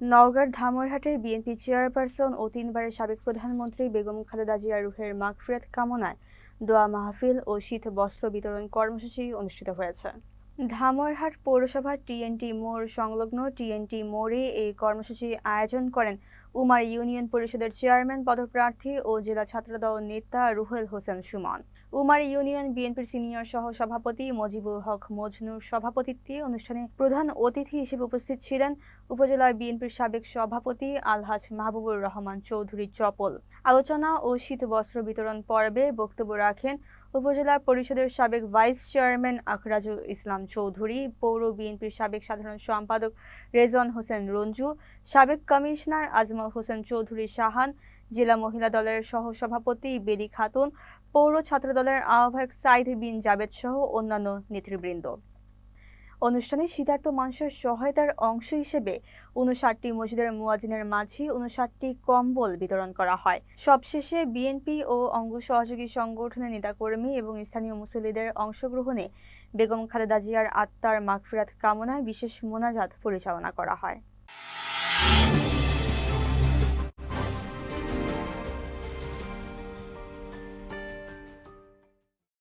নওগাঁর ধামরহাটের BNP chairperson ও তিনবারের সাবেক প্রধানমন্ত্রী বেগম খালেদা জিয়া রুহের মাগফিরাত কামনায় দোয়া মাহফিল ও শীত বস্ত্র বিতরণ কর্মসূচি অনুষ্ঠিত হয়েছে। ধামরহাট পৌরসভার টিএনটি মোড় সংলগ্ন টিএনটি মোড়ে এই কর্মসূচি আয়োজন করেন উমার ইউনিয়ন পরিষদের চেয়ারম্যান, পদপ্রার্থী ও জেলা ছাত্রদল নেতা রুহেল হোসেন সুমন। উমার ইউনিয়ন বিএনপির সিনিয়র সহ সভাপতি মজিবুল হক মজনুর সভাপতিত্বে অনুষ্ঠানে প্রধান অতিথি হিসেবে উপস্থিত ছিলেন উপজেলা বিএনপির সাবেক সভাপতি আলহাজ মাহবুবুর রহমান চৌধুরী চপল। আলোচনা ও শীত বস্ত্র বিতরণ পর্বে বক্তব্য রাখেন উপজেলা পরিষদের সাবেক ভাইস চেয়ারম্যান আখরাজুল ইসলাম চৌধুরী, পৌর বিএনপির সাবেক সাধারণ সম্পাদক রেজন হোসেন রঞ্জু, সাবেক কমিশনার আজমল হোসেন চৌধুরী শাহান জেলা মহিলা দলের সহসভাপতি বেলি খাতুন, পৌর ছাত্র দলের আহ্বায়ক সাইদ বিন জাবেদ সহ অন্যান্য নেতৃবৃন্দ। অনুষ্ঠানে শীতার্থ মানুষের সহায়তার অংশ হিসেবে উনষাটটি মসজিদের মুয়াজিনের মাঝে উনষাটটি কম্বল বিতরণ করা হয়। সবশেষে বিএনপি ও অঙ্গ সহযোগী সংগঠনের নেতাকর্মী এবং স্থানীয় মুসল্লিদের অংশগ্রহণে বেগম খালেদা জিয়ার আত্মার মাগফিরাত কামনায় বিশেষ মোনাজাত পরিচালনা করা হয়।